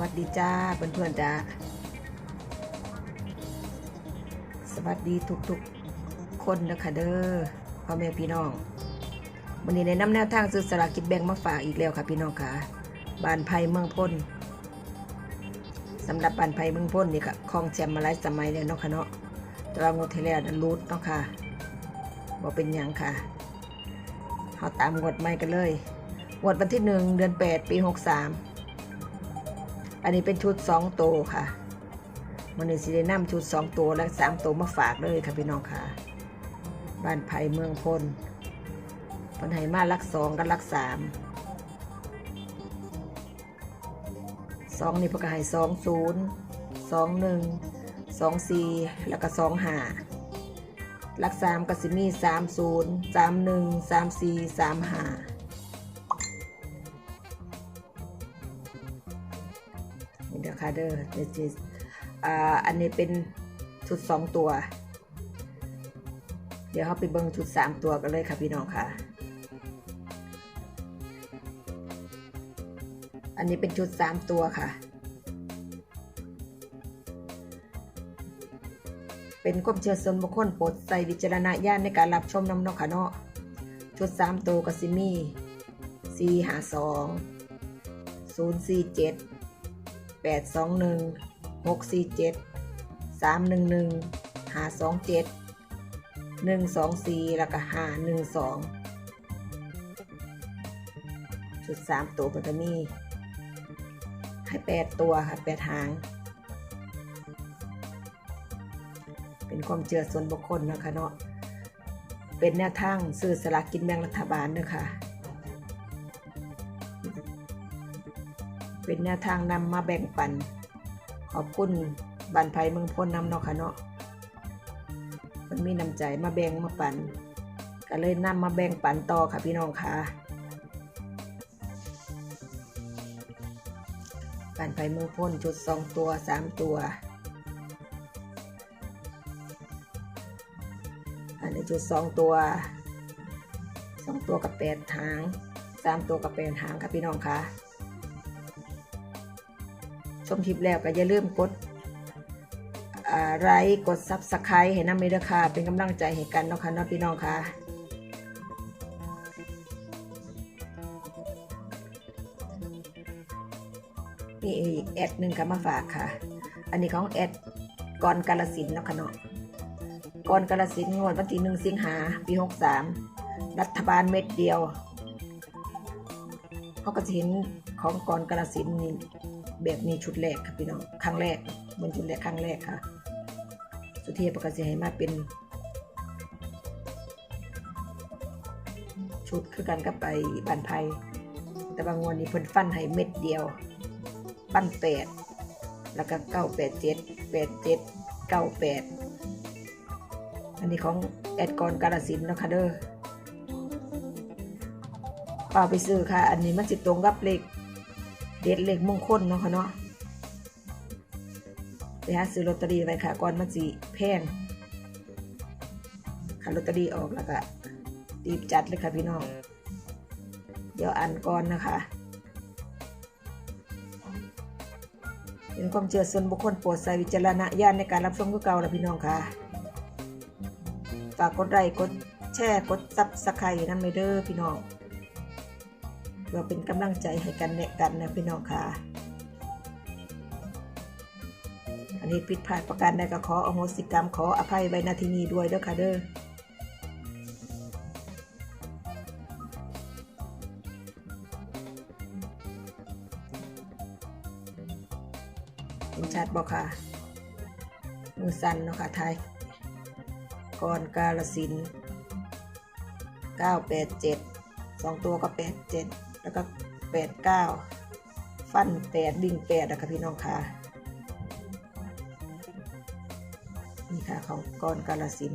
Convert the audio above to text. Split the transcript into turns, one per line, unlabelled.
วัสดีจ้าเพื่อนๆจ้าสวัสดีทุกๆคนนะคะเด้อพ่อแม่พี่น้องวันนี้ในน้ำแนวทางซื้อสลากกินแบ่งมาฝากอีกแล้วค่ะพี่น้องค่ะบานไผ่เมืองพ้นสำหรับบานไผ่เมืองพ้นนี่ค่ะคลองแชมป์มาหลายสมัยแล้วเนาะค่ะเนาะแต่ว่างวดที่แล้วนั้นรูดเนาะค่ะบ่เป็นหยังค่ะเราตามงวดใหม่กันเลยงวดวันที่หนึ่งเดือนแปดปีหกสาม อันนี้เป็นชุดสองตัวค่ะมันนี้สิได้นำชุดสองตัวและสามตัวมาฝากเลยค่ะพี่น้องค่ะ บ้านไผ่เมืองพลพันไหมารักสองกับรักสามสองนี่พกให้สองศูนย์สองหนึ่งสองสี่แล้วก็สองห้ารักสามก็สิมีสามศูนย์สามหนึ่งสามสี่สามห้า นี่เด้อค่ะเด้อเดจอันนี้เป็นชุดสองตัว เดี๋ยวเขาไปเบิ่งชุดสามตัวกันเลยค่ะพี่น้องค่ะ อันนี้เป็นชุดสามตัวค่ะ เป็นความเชื่อส่วนบุคคลโปรดใส่วิจารณญาณในการรับชมน้ำเนอกค่ะเนาะ ชุดสามตัวกับซิมี่สี่หาสองศูนย์สี่เจ็ด แปดสองหนึ่งหกสี่เจ็ดสามหนึ่งหนึ่งหาสองเจ็ดหนึ่งสองสีแล้วก็หาหนึ่งสองชุดสามตัวมันจะมี ให้แปดตัวค่ะแปดหาง เป็นความเชื่อส่วนบุคคลนะคะเนาะ เป็นแนวทางซื้อสลากกินแบ่งรัฐบาลเนะค่ะ เป็นแนวทางนำมาแบ่งปัน ขอบคุณบันไพเมืองพ้นนำเนาะค่ะเนาะมันมีน้ำใจมาแบ่งมาปัน ก็เลยนำมาแบ่งปันต่อค่ะพี่น้องค่ะบันไพเมืองพ้นชุดสองตัวสามตัวอันนี้ชุดสองตัวสองตัวกับแปดหางสามตัวกับแปดหางค่ะพี่น้องค่ะ ชมคลิปแล้วก็อย่าลืมกดไลค์กดซับสไครต์ให้น้ำมเดอค่ะ เป็นกำลังใจให้กันเนาะค่ะเนาะพี่น้องค่ะมีอีกแอดหนึ่งก็มาฝากค่ะ อันนี้ของแอดกรกาลสินเนาะค่ะเนาะกรกาลสินงวดวันที่หนึ่งสิงหาปีหกสามรัฐบาลเม็ดเดียวเขาก็จะเห็นของกรกาลสินนี่ แบบนี้ชุดแรกครับพี่น้องครั้งแรกบนชุดแรกครั้งแรกค่ะ สุเทพประกาศให้มาเป็น ชุดคือกันกับไปบันไพแต่บางวันนี้เพิ่นฟันให้เม็ดเดียว ปั้นแปดแล้วก็เก้าแปดเจ็ดแปดเจ็ดเก้าแปดอันนี้ของแอดกรกาลสินนาะคะเด้อเปล่าไปซื้อค่ะ อันนี้มันสิตรงกับเลข เด็ดเลขมงคลเนาะค่ะเนาะไปหาซื้อลอตเตอรี่ไว้ค่ะก่อนมันสิแพงค่ะลอตเตอรี่ออกแล้วก็รีบจัดเลยค่ะพี่น้อง เดี๋ยวอ่านก่อนนะคะ เป็นความเชื่อส่วนบุคคลโปรดใส่วิจารณญาณในการรับชมคือเก่าละพี่น้องค่ะ ฝากกดไลค์กดแชร์กดซับสไครต์นั่นไม่เด้อพี่น้อง เพื่อเป็นกำลังใจให้กันแนะกันนะพี่น้องค่ะอันนี้ผิดพลาดประการใดก็ขออโหสิกรรมขออภัยไว้นาทีนี้ด้วยเด้อค่ะเด้อเป็นชัดบอกค่ะ มือสั้นเนาะค่ะไทยกรกาลสิน 987 2 ตัวก็ 87 แล้วก็แปดเก้าฟันแปดิ่ง8นะคะพี่น้องค่ะนี่ค่ะของกรกาลสิน